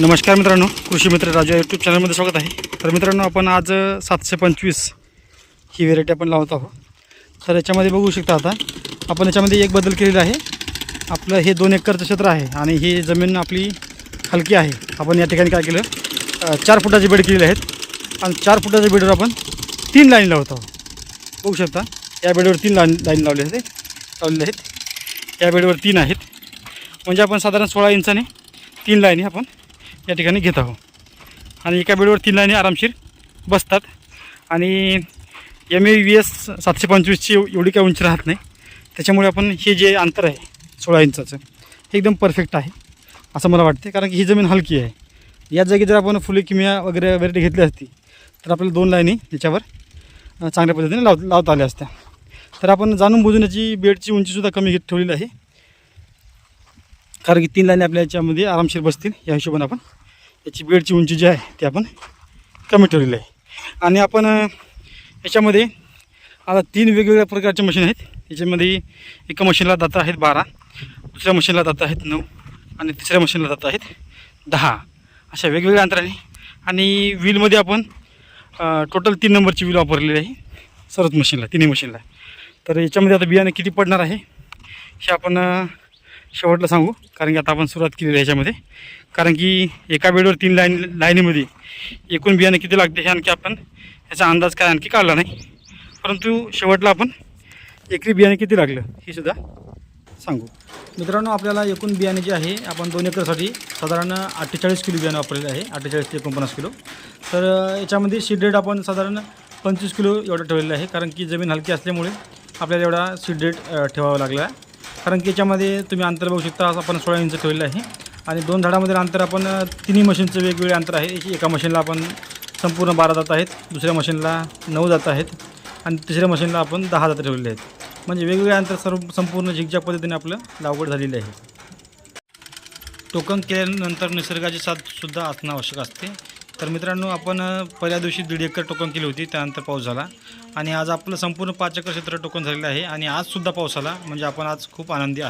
नमस्कार मित्रांनो कृषी मित्र राजा यूट्यूब चॅनलमध्ये स्वागत आहे. तर मित्रांनो आपण आज सातशे पंचवीस ही व्हेरायटी आपण लावत आहोत. तर याच्यामध्ये बघू शकता आता आपण याच्यामध्ये एक बदल केलेला आहे. आपलं हे दोन एकरचं क्षेत्र आहे आणि ही जमीन आपली हलकी आहे. आपण या ठिकाणी काय केलं चार फुटाचे बेड केलेले आहेत. आणि चार फुटाच्या बेडवर आपण तीन लाईन लावत आहोत. बघू शकता या बेडवर तीन लाईन लाईन लावले आहेत. लावलेले आहेत. या बेडवर तीन आहेत. म्हणजे आपण साधारण सोळा इंचाने तीन लाईनी आपण या ठिकाणी घेत आहोत. आणि एका बेडवर तीन लाईनी आरामशीर बसतात. आणि एम ए व्ही एस सातशे पंचवीसची एवढी काही उंची राहत नाही. त्याच्यामुळे आपण हे जे अंतर आहे सोळा इंचाचं हे एकदम परफेक्ट आहे असं मला वाटते कारण की ही जमीन हलकी आहे. या जागी जर आपण फुले किमिया वगैरे वगैरे घेतली असती तर आपल्याला दोन लाईनी याच्यावर चांगल्या पद्धतीने लाव लावता आल्या असत्या. तर आपण जाणून बुजून याची बेडची उंचीसुद्धा कमी घेत ठेवलेली आहे. कारण की तीन लाईनी आपल्या याच्यामध्ये आरामशीर बसतील. या हिशोबाने आपण याची बेडची उंची जी आहे ती आपण कमी ठेवलेली आहे. आणि आपण याच्यामध्ये आता तीन वेगवेगळ्या प्रकारचे मशीन आहेत. याच्यामध्ये एका मशीनला दाता आहेत बारा दुसऱ्या मशीनला दाता आहेत नऊ आणि तिसऱ्या मशीनला दाता आहेत दहा. अशा वेगवेगळ्या अंतराने. आणि व्हीलमध्ये आपण टोटल तीन नंबरची व्हील वापरलेली आहे. सर्वच मशीनला तिन्ही मशीनला तर याच्यामध्ये आता बियाणे किती पडणार आहे? हे आपण शेवटला सांगू कारण की आता आपण सुरुवात केलेली ह्याच्यामध्ये कारण की एका बेडवर तीन लाईन लाईनीमध्ये एकूण बियाणे किती लागते हे आणखी आपण ह्याचा अंदाज काय आणखी काढला नाही. परंतु शेवटला आपण एकरी बियाणे किती लागलं हे सुद्धा सांगू. मित्रांनो आपल्याला एकूण बियाणे जे आहे आपण दोन एकरसाठी साधारण अठ्ठेचाळीस किलो बियाणं वापरलेलं आहे अठ्ठेचाळीस ते एकोणपन्नास किलो. तर याच्यामध्ये सीड रेट आपण साधारण पंचवीस किलो एवढं ठेवलेलं आहे कारण की जमीन हलकी असल्यामुळे आपल्याला एवढा सीड रेट ठेवावा लागला आहे. कारण की याच्यामध्ये तुम्ही अंतर बघू शकता असं आपण सोळा इंच ठेवलेलं आहे. आणि दोन झाडामध्ये अंतर आपण तिन्ही मशीनचं वेगवेगळे अंतर आहे. एका मशीनला आपण संपूर्ण बारा जात आहेत दुसऱ्या मशीनला नऊ जात आहेत आणि तिसऱ्या मशीनला आपण दहा जात ठेवलेले आहेत. म्हणजे वेगवेगळे अंतर सर्व संपूर्ण झिकझॅक पद्धतीने आपलं लागवड झालेली आहे. टोकन केल्यानंतर निसर्गाची साथ सुद्धा असणं आवश्यक असते. तर मित्रांनो आपण पहिल्या दिवशी दीड एकर टोकन केली होती त्यानंतर पाऊस झाला. आणि आज आपलं संपूर्ण पाच एकर क्षेत्र टोकन झालेलं आहे. आणि आजसुद्धा पाऊस आला. म्हणजे आपण आज खूप आनंदी आहे